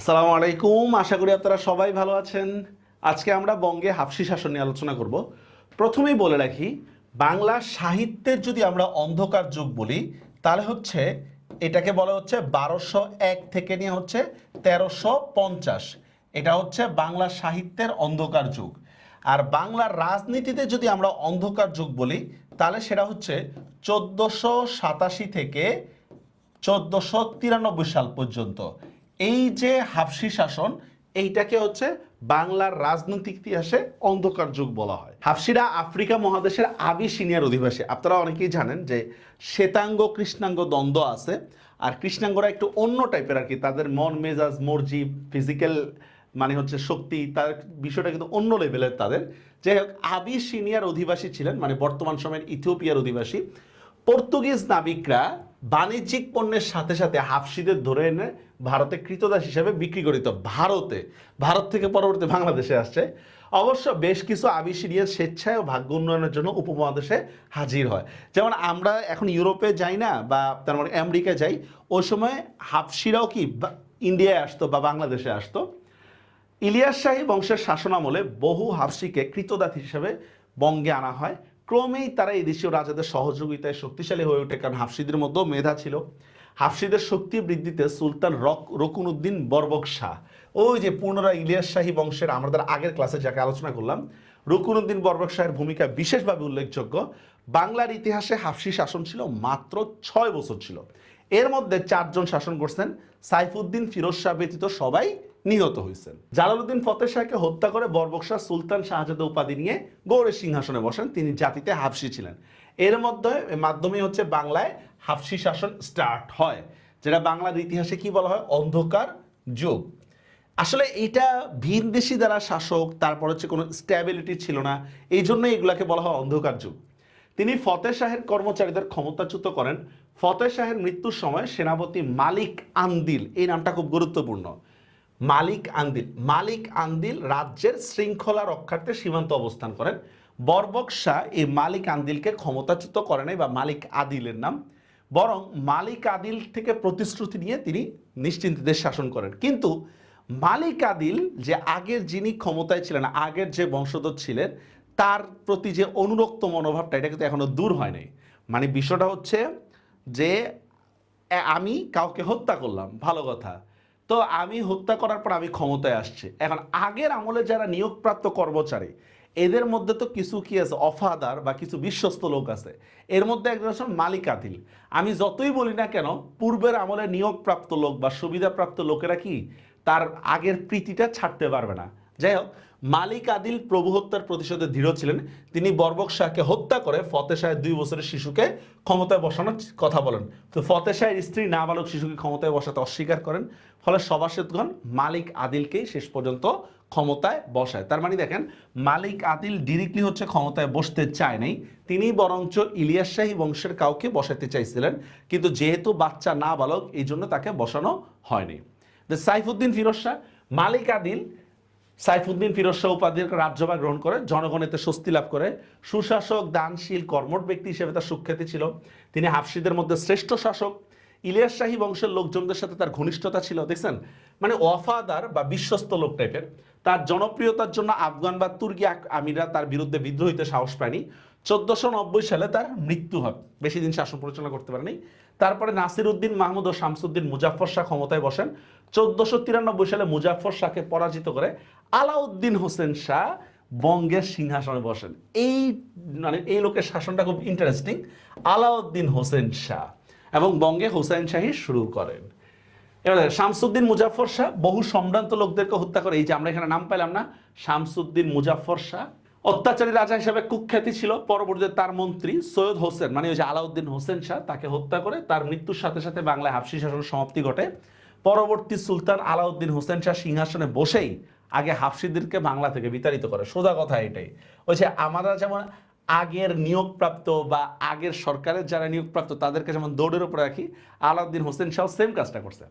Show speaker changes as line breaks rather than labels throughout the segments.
আসসালামু আলাইকুম। আশা করি আপনারা সবাই ভালো আছেন। আজকে আমরা বঙ্গে হাফসি শাসন নিয়ে আলোচনা করব। প্রথমেই বলে রাখি, বাংলা সাহিত্যের যদি আমরা অন্ধকার যুগ বলি, তাহলে হচ্ছে এটাকে বলা হচ্ছে বারোশো এক থেকে নিয়ে হচ্ছে তেরোশো পঞ্চাশ। এটা হচ্ছে বাংলা সাহিত্যের অন্ধকার যুগ। আর বাংলার রাজনীতিতে যদি আমরা অন্ধকার যুগ বলি, তাহলে সেটা হচ্ছে চোদ্দোশো সাতাশি থেকে চোদ্দোশো তিরানব্বই সাল পর্যন্ত। এই যে হাফসি শাসন, এইটাকে হচ্ছে বাংলার রাজনৈতিক ইতিহাসে অন্ধকার যুগ বলা হয়। হাফসিরা আফ্রিকা মহাদেশের আবি সিনিয়র অধিবাসী। আপনারা অনেকেই জানেন যে শ্বেতাঙ্গ, কৃষ্ণাঙ্গ দ্বন্দ্ব আছে, আর কৃষ্ণাঙ্গরা একটু অন্য টাইপের আর কি। তাদের মন, মেজাজ, মর্জি ফিজিক্যাল মানে হচ্ছে শক্তি, তার বিষয়টা কিন্তু অন্য লেভেলের তাদের। যাই হোক আবি সিনিয়র অধিবাসী ছিলেন মানে বর্তমান সময়ের ইথিওপিয়ার অধিবাসী। পর্তুগিজ নাবিকরা বাণিজ্যিক পণ্যের সাথে সাথে হাফসিদের ধরে এনে ভারতে কৃতদাস হিসেবে বিক্রি করিত। ভারতে, ভারত থেকে পরবর্তী বাংলাদেশে আসছে। অবশ্য বেশ কিছু আবিসিরিয়ার স্বেচ্ছায় ও ভাগ্য উন্নয়নের জন্য উপমহাদেশে হাজির হয়। যেমন আমরা এখন ইউরোপে যাই না বা তার মানে আমেরিকা যাই, ওই সময় হাফসিরাও কি ইন্ডিয়ায় আসতো বা বাংলাদেশে আসতো? ইলিয়াস শাহী বংশের শাসনামলে বহু হাফসিকে কৃতদাস হিসেবে বঙ্গে আনা হয়। ক্রমেই তারা এই দেশীয় রাজাদের সহযোগিতায় শক্তিশালী হয়ে ওঠে, কারণ হাফসিদের মধ্যেও মেধা ছিল। হাফসিদের শক্তি বৃদ্ধিতে সুলতান রক রকুনউদ্দিন বরবক শাহ। ওই যে পুনরায় ইলিয়াস শাহী বংশের আমাদের আগের ক্লাসে যাকে আলোচনা করলাম, রকুনউদ্দিন বরবক শাহের ভূমিকা বিশেষভাবে উল্লেখযোগ্য। বাংলার ইতিহাসে হাফসি শাসন ছিল মাত্র ছয় বছর ছিল। এর মধ্যে চারজন শাসন করছেন, সাইফুদ্দিন ফিরোজ শাহ ব্যতীত সবাই নিহত হয়েছেন। জালালউদ্দিন ফতেহ শাহকে হত্যা করে বরবক শাহ সুলতান শাহজাদা উপাধি নিয়ে গৌড়ের সিংহাসনে বসেন। তিনি জাতিতে হাফসি ছিলেন। এর মধ্যে মাধ্যমে হচ্ছে বাংলায় হাফসি শাসন স্টার্ট হয়, যেটা বাংলার ইতিহাসে কি বলা হয়? অন্ধকার যুগ। আসলে এটা ভিনদেশি দ্বারা শাসক, তারপর হচ্ছে কোনো স্ট্যাবিলিটি ছিল না, এই জন্য এগুলাকে বলা হয় অন্ধকার যুগ। তিনি ফতেহ শাহের কর্মচারীদের ক্ষমতাচ্যুত করেন। ফতেহ শাহের মৃত্যুর সময় সেনাপতি মালিক আন্দিল, এই নামটা খুব গুরুত্বপূর্ণ। মালিক আন্দিল। মালিক আন্দিল রাজ্যের শৃঙ্খলা রক্ষার্থে সীমান্ত অবস্থান করেন। বরবক শাহ এই মালিক আন্দিলকে ক্ষমতাচ্যুত করে নাই বা মালিক আদিলের নাম, বরং মালিক আদিল থেকে প্রতিশ্রুতি নিয়ে তিনি নিশ্চিন্তে দেশ শাসন করেন। কিন্তু মালিক আদিল যে আগের যিনি ক্ষমতায় ছিলেন, আগের যে বংশধর ছিলেন, তার প্রতি যে অনুরক্ত মনোভাবটা, এটা কিন্তু এখনও দূর হয় নাই। মানে বিষয়টা হচ্ছে যে আমি কাউকে হত্যা করলাম, ভালো কথা। তো আমি হত্যা করার পর আমি ক্ষমতায় আসছে। এখন আগের আমলে যারা নিয়োগপ্রাপ্ত কর্মচারী, এদের মধ্যে তো কিছু কি আছে? অফাদার বা কিছু বিশ্বস্ত লোক আছে। এর মধ্যে একজন হচ্ছেন মালিক আদিল। আমি যতই বলি না কেন, পূর্বের আমলে নিয়োগপ্রাপ্ত লোক বা সুবিধাপ্রাপ্ত লোকেরা কি, তার আগের প্রীতিটা ছাড়তে পারবে না। যাই হোক, মালিক আদিল প্রভু হত্যার প্রতিশোধে দৃঢ় ছিলেন। তিনি বরবক শাহকে হত্যা করে ফতে শাহের দুই বছরের শিশুকে ক্ষমতায় বসানোর কথা বলেন। তো ফতে শাহের স্ত্রী নাবালক শিশুকে ক্ষমতায় বসাতে অস্বীকার করেন, ফলে সভাসদগণ মালিক আদিলকেই শেষ পর্যন্ত ক্ষমতায় বসায়। তার মানে দেখেন, মালিক আদিল ডিরেক্টলি হচ্ছে ক্ষমতায় বসতে চায় নাই, তিনি বরঞ্চ ইলিয়াস শাহী বংশের কাউকে বসাতে চাইছিলেন, কিন্তু যেহেতু বাচ্চা না বালক এই জন্য তাকে বসানো হয়নি। সাইফুদ্দিন ফিরোজ শাহ, মালিক আদিল সাইফুদ্দিন ফিরোজ শাহ উপাধির গ্রহণ করে, জনগণেতে স্বস্তি লাভ করে। সুশাসক, দানশীল কর্মট ব্যক্তি হিসেবে তার সুখ্যাতি ছিল। তিনি হাফসিদের মধ্যে শ্রেষ্ঠ শাসক। ইলিয়াস শাহী বংশের লোকজনদের সাথে তার ঘনিষ্ঠতা ছিল, দেখছেন? মানে ওয়াফাদার বা বিশ্বস্ত লোক টাইপের তার জনপ্রিয়তার জন্য আফগান বা তুর্কি আমিরা তার বিরুদ্ধে বিদ্রোহ হইতে সাহস পায়নি। চোদ্দশো নব্বই সালে তার মৃত্যু হয়। বেশি দিন শাসন পরিচালনা করতে পারেনি। তারপরে নাসির উদ্দিন মাহমুদ ও শামসুদ্দিন মুজাফর শাহ ক্ষমতায় বসেন। চোদ্দশো তিরানব্বই সালে মুজাফর শাহকে পরাজিত করে আলাউদ্দিন হোসেন শাহ বঙ্গের সিংহাসনে বসেন। এই মানে এই লোকের শাসনটা খুব ইন্টারেস্টিং আলাউদ্দিন হোসেন শাহ এবং বঙ্গে হোসেন শাহী শুরু করেন। এবারে শামসুদ্দিন মুজাফর শাহ বহু সম্ভ্রান্ত লোকদেরকে হত্যা করে। এই যে আমরা এখানে নাম পেলাম না, শামসুদ্দিন মুজাফর শাহ। অত্যাচারী রাজা হিসাবে কুখ্যাতি ছিল। পরবর্তীতে তার মন্ত্রী সৈয়দ হোসেন মানে ওই যে আলাউদ্দিন হোসেন শাহ, তাকে হত্যা করে তার মৃত্যুর সাথে সাথে বাংলায় হাফসি শাসন সমাপ্তি ঘটে। পরবর্তী সুলতান আলাউদ্দিন হোসেন শাহ সিংহাসনে বসেই আগে হাফসিদেরকে বাংলা থেকে বিতাড়িত করে। সোজা কথা এটাই। ওই যে আমরা যেমন আগের নিয়োগপ্রাপ্ত বা আগের সরকারের যারা নিয়োগপ্রাপ্ত, তাদেরকে যেমন দৌড়ের উপরে রাখি, আলাউদ্দিন হোসেন শাহ সেম কাজটা করছে।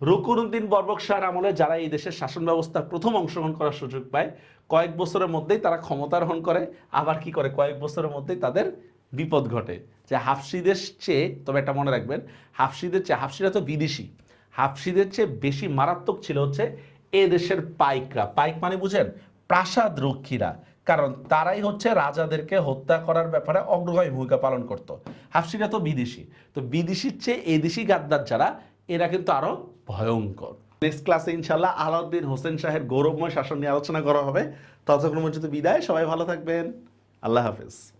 রুকুনুদ্দিন বরবক শাহর আমলে যারা এই দেশের শাসন ব্যবস্থার প্রথম অংশগ্রহণ করার সুযোগ পায়, কয়েক বছরের মধ্যেই তারা ক্ষমতা ক্ষমতারোহণ করে, আবার কি করে? কয়েক বছরের মধ্যেই তাদের বিপদ ঘটে। যে হাফসিদের চেয়ে, তবে এটা মনে রাখবেন, হাফসিদের চেয়ে, হাফসিরা তো বিদেশি। হাফসিদের চেয়ে বেশি মারাত্মক ছিল হচ্ছে এ দেশের পাইকরা। পাইক মানে বুঝেন, প্রাসাদ রক্ষীরা। কারণ তারাই হচ্ছে রাজাদেরকে হত্যা করার ব্যাপারে অগ্রগামী ভূমিকা পালন করত। হাফসিরা তো বিদেশি। তো বিদেশির চেয়ে এদেশি গাদ্দার যারা, এরা কিন্তু আরও ভয়ঙ্কর। নেক্সট ক্লাসে ইনশাল্লাহ আলাউদ্দিন হোসেন শাহের গৌরবময় শাসন নিয়ে আলোচনা করা হবে। ততক্ষণ পর্যন্ত বিদায়। সবাই ভালো থাকবেন। আল্লাহ হাফেজ।